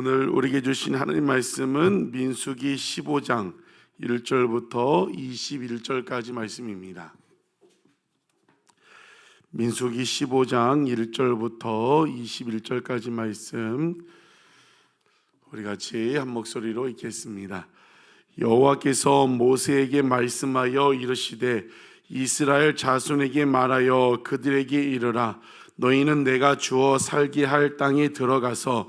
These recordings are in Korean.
오늘 우리에게 주신 하나님 말씀은 민수기 15장 1절부터 21절까지 말씀입니다. 민수기 15장 1절부터 21절까지 말씀 우리 같이 한 목소리로 읽겠습니다. 여호와께서 모세에게 말씀하여 이르시되 이스라엘 자손에게 말하여 그들에게 이르라 너희는 내가 주어 살게 할 땅에 들어가서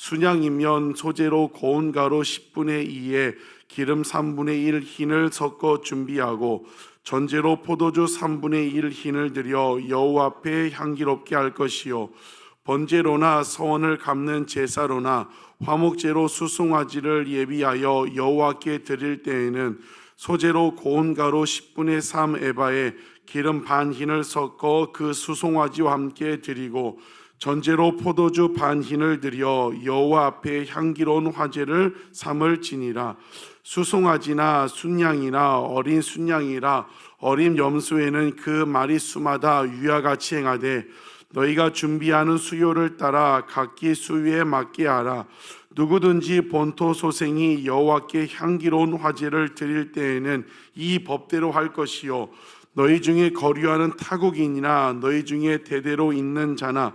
순양이면 소제로 고운 가루 10분의 2에 기름 3분의 1 흰을 섞어 준비하고 전제로 포도주 3분의 1 흰을 들여 여호와 앞에 향기롭게 할 것이요. 번제로나 서원을 갚는 제사로나 화목제로 수송아지를 예비하여 여호와께 드릴 때에는 소제로 고운 가루 10분의 3 에바에 기름 반 흰을 섞어 그 수송아지와 함께 드리고 전제로 포도주 반 흰을 들여 여호와 앞에 향기로운 화제를 삼을 지니라. 수송아지나 순양이나 어린 순양이라 어린 염소에는 그 마리수마다 위와 같이 행하되 너희가 준비하는 수요를 따라 각기 수요에 맞게 하라. 누구든지 본토 소생이 여호와께 향기로운 화제를 드릴 때에는 이 법대로 할 것이요. 너희 중에 거류하는 타국인이나 너희 중에 대대로 있는 자나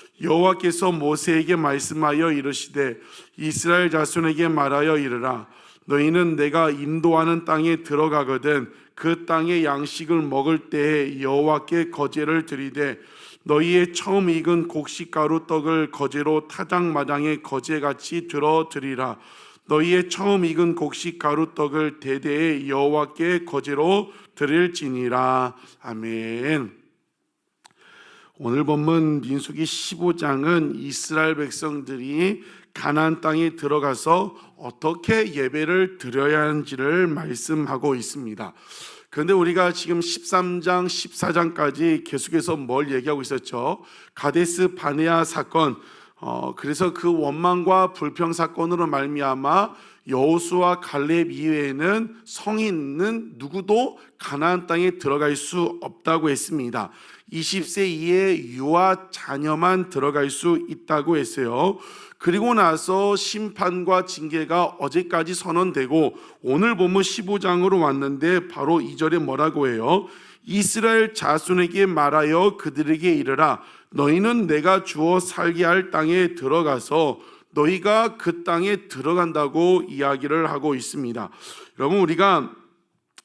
여호와께서 모세에게 말씀하여 이르시되 이스라엘 자손에게 말하여 이르라. 너희는 내가 인도하는 땅에 들어가거든 그 땅의 양식을 먹을 때에 여호와께 거제를 드리되 너희의 처음 익은 곡식가루 떡을 거제로 타장마당에 거제같이 들어 드리라. 너희의 처음 익은 곡식가루 떡을 대대에 여호와께 거제로 드릴지니라. 아멘. 오늘 본문 민수기 15장은 이스라엘 백성들이 가나안 땅에 들어가서 어떻게 예배를 드려야 하는지를 말씀하고 있습니다. 그런데 우리가 지금 13장, 14장까지 계속해서 뭘 얘기하고 있었죠? 가데스 바네아 사건. 어, 그래서 그 원망과 불평 사건으로 말미암아 여호수와 갈렙 이외에는 성인은 누구도 가나안 땅에 들어갈 수 없다고 했습니다. 20세 이에 유아 자녀만 들어갈 수 있다고 했어요. 그리고 나서 심판과 징계가 어제까지 선언되고 오늘 보면 15장으로 왔는데 바로 2절에 뭐라고 해요? 이스라엘 자손에게 말하여 그들에게 이르라 너희는 내가 주어 살게 할 땅에 들어가서 너희가 그 땅에 들어간다고 이야기를 하고 있습니다. 여러분 우리가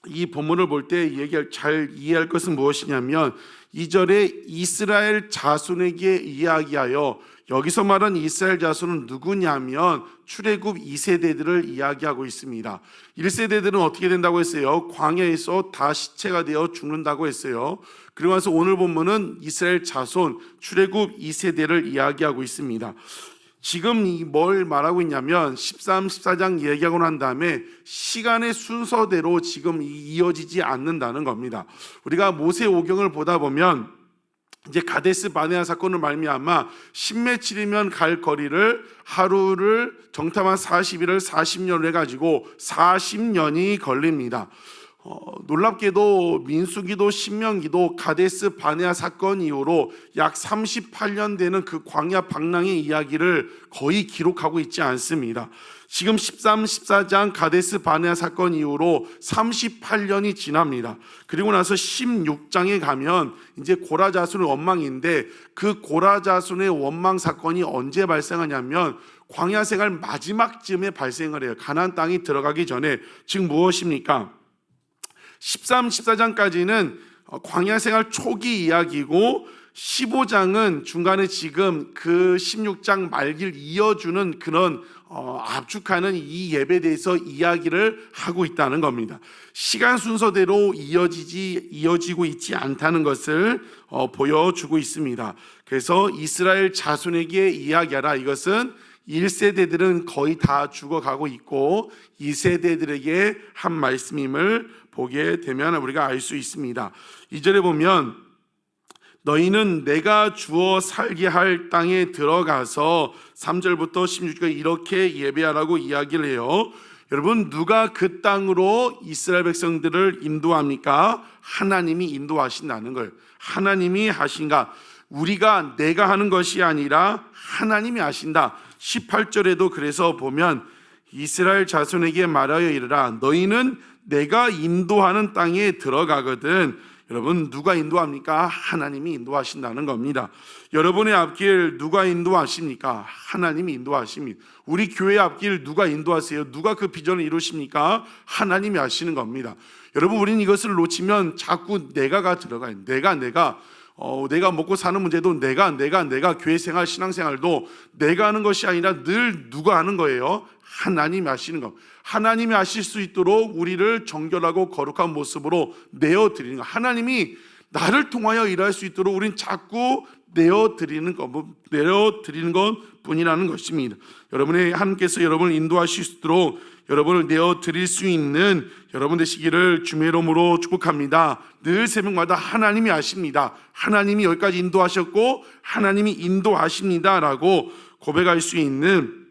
이 본문을 볼 때 얘기할 잘 이해할 것은 무엇이냐면 2절에 이스라엘 자손에게 이야기하여 여기서 말한 이스라엘 자손은 누구냐면 출애굽 2세대들을 이야기하고 있습니다. 1세대들은 어떻게 된다고 했어요? 광야에서 다 시체가 되어 죽는다고 했어요. 나서 오늘 본문은 이스라엘 자손 출애굽 2세대를 이야기하고 있습니다. 지금 이뭘 말하고 있냐면 13, 14장 얘기하고 난 다음에 시간의 순서대로 지금 이어지지 않는다는 겁니다. 우리가 모세 오경을 보다 보면 이제 가데스 바네아 사건을 말미암아 신매칠이면 갈 거리를 하루를 정탐한 40일을 40년을 해가지고 40년이 걸립니다. 어, 놀랍게도 민수기도 신명기도 가데스 바네아 사건 이후로 약 38년 되는 그 광야 방랑의 이야기를 거의 기록하고 있지 않습니다. 지금 13, 14장 가데스 바네아 사건 이후로 38년이 지납니다. 그리고 나서 16장에 가면 이제 고라 자손의 원망인데 그 고라 자손의 원망 사건이 언제 발생하냐면 광야 생활 마지막쯤에 발생을 해요. 가나안 땅이 들어가기 전에 지금 무엇입니까? 13, 14장까지는 어, 광야 생활 초기 이야기고 15장은 중간에 지금 그 16장 말기를 이어주는 그런 어, 압축하는 이 예배에 대해서 이야기를 하고 있다는 겁니다. 시간 순서대로 이어지지 이어지고 있지 않다는 것을 어, 보여주고 있습니다. 그래서 이스라엘 자손에게 이야기하라 이것은 1세대들은 거의 다 죽어가고 있고 2세대들에게 한 말씀임을 보게 되면 우리가 알 수 있습니다. 2절에 보면 너희는 내가 주어 살게 할 땅에 들어가서 3절부터 16절까지 이렇게 예배하라고 이야기를 해요. 여러분 누가 그 땅으로 이스라엘 백성들을 인도합니까? 하나님이 인도하신다는 걸. 하나님이 하신가? 우리가 내가 하는 것이 아니라 하나님이 하신다. 18절에도 그래서 보면 이스라엘 자손에게 말하여 이르라 너희는 내가 인도하는 땅에 들어가거든 여러분 누가 인도합니까? 하나님이 인도하신다는 겁니다. 여러분의 앞길 누가 인도하십니까? 하나님이 인도하십니다. 우리 교회 앞길 누가 인도하세요? 누가 그 비전을 이루십니까? 하나님이 하시는 겁니다. 여러분 우리는 이것을 놓치면 자꾸 내가가 들어가요. 내가 내가 어, 내가 먹고 사는 문제도 내가 내가 내가 교회 생활 신앙 생활도 내가 하는 것이 아니라 늘 누가 하는 거예요? 하나님이 하시는 것. 하나님이 하실 수 있도록 우리를 정결하고 거룩한 모습으로 내어 드리는 것. 하나님이 나를 통하여 일할 수 있도록 우리는 자꾸 내어 드리는 것, 뭐, 내어 드리는 것 뿐이라는 것입니다. 여러분의 하나님께서 여러분을 인도하실 수 있도록 여러분을 내어 드릴 수 있는 여러분 되시기를 주의 이름으로 축복합니다. 늘 새벽마다 하나님이 아십니다. 하나님이 여기까지 인도하셨고 하나님이 인도하십니다라고 고백할 수 있는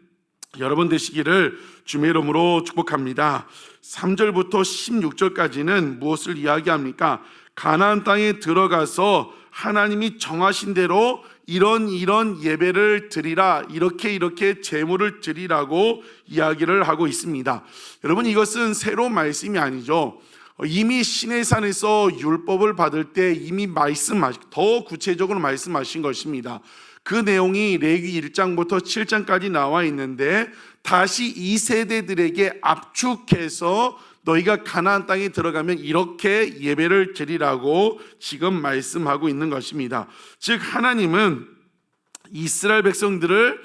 여러분 되시기를 주의 이름으로 축복합니다. 3절부터 16절까지는 무엇을 이야기합니까? 가나안 땅에 들어가서 하나님이 정하신 대로 이런 이런 예배를 드리라 이렇게 이렇게 제물을 드리라고 이야기를 하고 있습니다. 여러분 이것은 새로운 말씀이 아니죠. 이미 시내산에서 율법을 받을 때 이미 말씀하시 더 구체적으로 말씀하신 것입니다. 그 내용이 레위 1장부터 7장까지 나와 있는데 다시 이 세대들에게 압축해서 너희가 가나안 땅에 들어가면 이렇게 예배를 드리라고 지금 말씀하고 있는 것입니다. 즉 하나님은 이스라엘 백성들을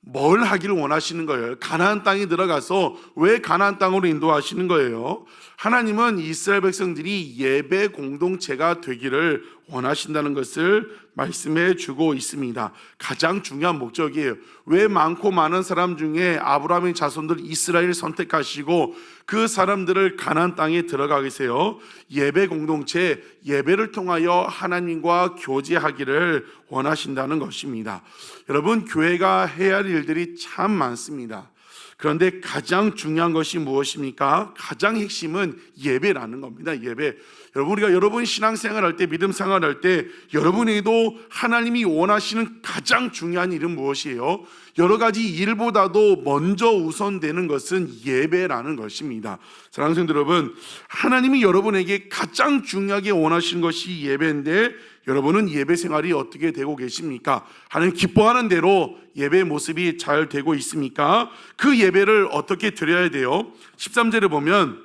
뭘 하기를 원하시는 거예요? 가나안 땅에 들어가서 왜 가나안 땅으로 인도하시는 거예요? 하나님은 이스라엘 백성들이 예배 공동체가 되기를 원하신다는 것을 말씀해 주고 있습니다. 가장 중요한 목적이에요. 왜 많고 많은 사람 중에 아브라함의 자손들 이스라엘 선택하시고 그 사람들을 가나안 땅에 들어가 계세요. 예배 공동체 예배를 통하여 하나님과 교제하기를 원하신다는 것입니다. 여러분 교회가 해야 할 일들이 참 많습니다. 그런데 가장 중요한 것이 무엇입니까? 가장 핵심은 예배라는 겁니다. 예배. 여러분 우리가 여러분 신앙생활 할 때 믿음 생활 할 때 여러분에게도 하나님이 원하시는 가장 중요한 일은 무엇이에요? 여러 가지 일보다도 먼저 우선되는 것은 예배라는 것입니다. 사랑하는 여러분, 하나님이 여러분에게 가장 중요하게 원하시는 것이 예배인데 여러분은 예배 생활이 어떻게 되고 계십니까? 하나님 기뻐하는 대로 예배 모습이 잘 되고 있습니까? 그 예배를 어떻게 드려야 돼요? 13절에 보면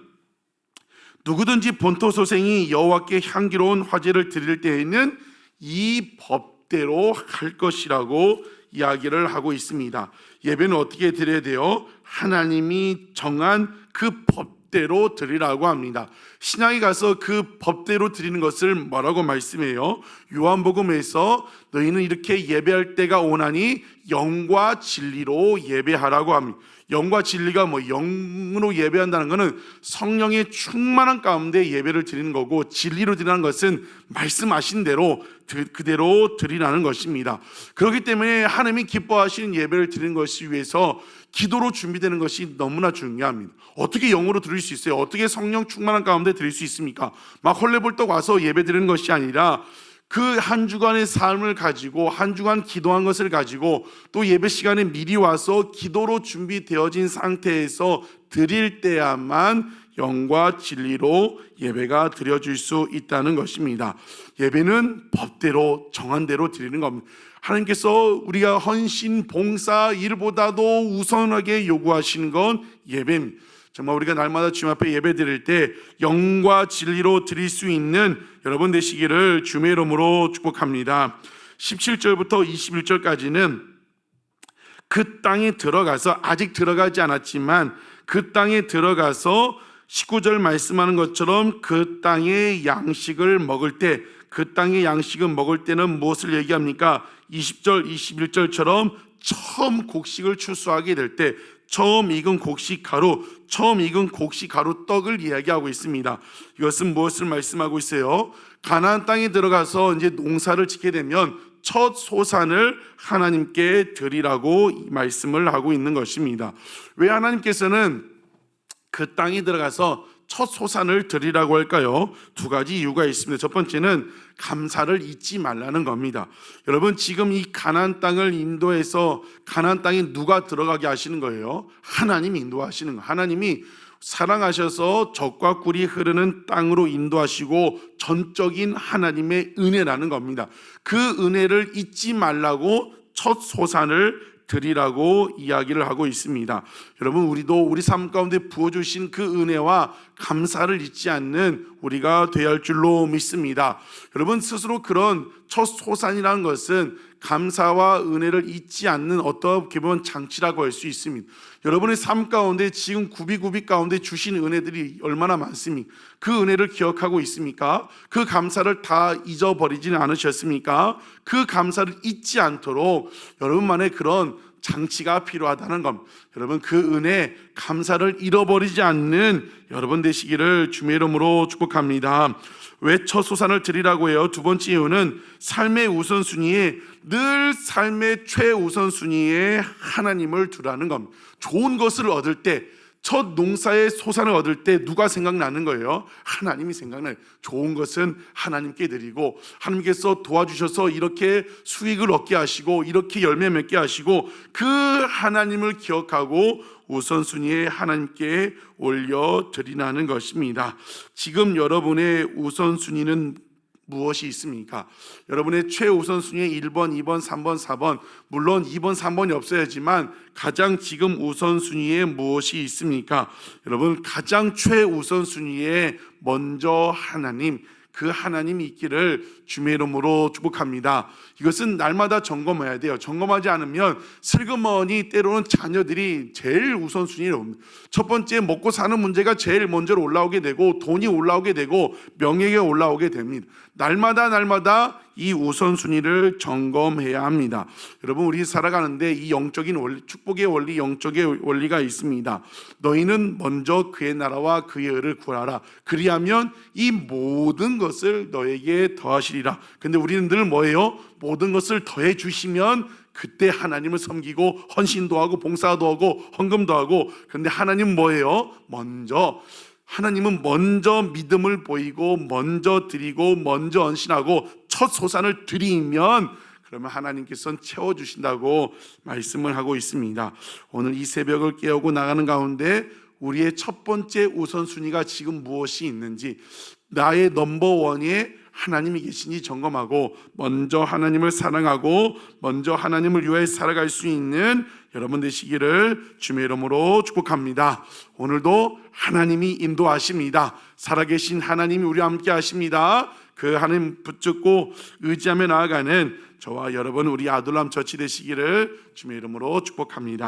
누구든지 본토 소생이 여호와께 향기로운 화제를 드릴 때에는 이 법대로 할 것이라고 이야기를 하고 있습니다. 예배는 어떻게 드려야 돼요? 하나님이 정한 그 법 대로 드리라고 합니다. 신앙에 가서 그 법대로 드리는 것을 뭐라고 말씀해요? 요한복음에서 너희는 이렇게 예배할 때가 오나니 영과 진리로 예배하라고 합니다. 영과 진리가 뭐 영으로 예배한다는 것은 성령의 충만한 가운데 예배를 드리는 거고 진리로 드리는 것은 말씀하신 대로 그대로 드리라는 것입니다. 그렇기 때문에 하나님이 기뻐하시는 예배를 드리는 것을 위해서 기도로 준비되는 것이 너무나 중요합니다. 어떻게 영으로 드릴 수 있어요? 어떻게 성령 충만한 가운데 드릴 수 있습니까? 막 헐레벌떡 와서 예배 드리는 것이 아니라 그 한 주간의 삶을 가지고 한 주간 기도한 것을 가지고 또 예배 시간에 미리 와서 기도로 준비되어진 상태에서 드릴 때야만 영과 진리로 예배가 드려질 수 있다는 것입니다. 예배는 법대로 정한 대로 드리는 겁니다. 하나님께서 우리가 헌신, 봉사, 일보다도 우선하게 요구하시는 건 예배입니다. 정말 우리가 날마다 주님 앞에 예배 드릴 때 영과 진리로 드릴 수 있는 여러분 되시기를 주의 이름으로 축복합니다. 17절부터 21절까지는 그 땅에 들어가서 아직 들어가지 않았지만 그 땅에 들어가서 19절 말씀하는 것처럼 그 땅의 양식을 먹을 때 그 땅의 양식을 먹을 때는 무엇을 얘기합니까? 20절, 21절처럼 처음 곡식을 출수하게 될 때 처음 익은 곡식 가루, 처음 익은 곡식 가루 떡을 이야기하고 있습니다. 이것은 무엇을 말씀하고 있어요? 가나안 땅에 들어가서 이제 농사를 짓게 되면 첫 소산을 하나님께 드리라고 이 말씀을 하고 있는 것입니다. 왜 하나님께서는 그 땅에 들어가서 첫 소산을 드리라고 할까요? 두 가지 이유가 있습니다. 첫 번째는 감사를 잊지 말라는 겁니다. 여러분 지금 이 가나안 땅을 인도해서 가나안 땅에 누가 들어가게 하시는 거예요? 하나님이 인도하시는 거. 하나님이 사랑하셔서 적과 꿀이 흐르는 땅으로 인도하시고 전적인 하나님의 은혜라는 겁니다. 그 은혜를 잊지 말라고 첫 소산을 드리라고 이야기를 하고 있습니다. 여러분 우리도 우리 삶 가운데 부어 주신 그 은혜와 감사를 잊지 않는 우리가 되어야 할 줄로 믿습니다. 여러분 스스로 그런 첫 소산이라는 것은 감사와 은혜를 잊지 않는 어떻게 보면 장치라고 할 수 있습니다. 여러분의 삶 가운데 지금 구비구비 가운데 주신 은혜들이 얼마나 많습니까? 그 은혜를 기억하고 있습니까? 그 감사를 다 잊어버리지는 않으셨습니까? 그 감사를 잊지 않도록 여러분만의 그런 장치가 필요하다는 겁니다. 여러분 그 은혜 감사를 잃어버리지 않는 여러분 되시기를 주의 이름으로 축복합니다. 왜첫 소산을 드리라고 해요? 두 번째 이유는 삶의 우선순위에 늘 삶의 최우선순위에 하나님을 두라는 겁니다. 좋은 것을 얻을 때 첫 농사의 소산을 얻을 때 누가 생각나는 거예요? 하나님이 생각나요. 좋은 것은 하나님께 드리고 하나님께서 도와주셔서 이렇게 수익을 얻게 하시고 이렇게 열매 맺게 하시고 그 하나님을 기억하고 우선순위에 하나님께 올려 드리라는 것입니다. 지금 여러분의 우선순위는 무엇이 있습니까? 여러분의 최우선 순위에 1번, 2번, 3번, 4번 물론 2번, 3번이 없어야지만 가장 지금 우선 순위에 무엇이 있습니까? 여러분 가장 최우선 순위에 먼저 하나님 그 하나님이 있기를 주의 이름으로 축복합니다. 이것은 날마다 점검해야 돼요. 점검하지 않으면 슬그머니 때로는 자녀들이 제일 우선순위로. 첫 번째 먹고 사는 문제가 제일 먼저로 올라오게 되고 돈이 올라오게 되고 명예가 올라오게 됩니다. 날마다 날마다 이 우선순위를 점검해야 합니다. 여러분 우리 살아가는데 이 영적인 원리, 축복의 원리, 영적의 원리가 있습니다. 너희는 먼저 그의 나라와 그의 의를 구하라. 그리하면 이 모든 것을 너에게 더하시리라. 근데 우리는 늘 뭐예요? 모든 것을 더해 주시면 그때 하나님을 섬기고 헌신도 하고 봉사도 하고 헌금도 하고 그런데 하나님 뭐예요? 먼저 하나님은 먼저 믿음을 보이고 먼저 드리고 먼저 헌신하고 첫 소산을 드리면 그러면 하나님께서는 채워 주신다고 말씀을 하고 있습니다. 오늘 이 새벽을 깨우고 나가는 가운데 우리의 첫 번째 우선순위가 지금 무엇이 있는지 나의 넘버 원에 하나님이 계시니 점검하고 먼저 하나님을 사랑하고 먼저 하나님을 위해 살아갈 수 있는 여러분 되시기를 주의 이름으로 축복합니다. 오늘도 하나님이 인도하십니다. 살아계신 하나님이 우리와 함께 하십니다. 그 하나님 붙잡고 의지하며 나아가는 저와 여러분 우리 아둘람 처치 되시기를 주의 이름으로 축복합니다.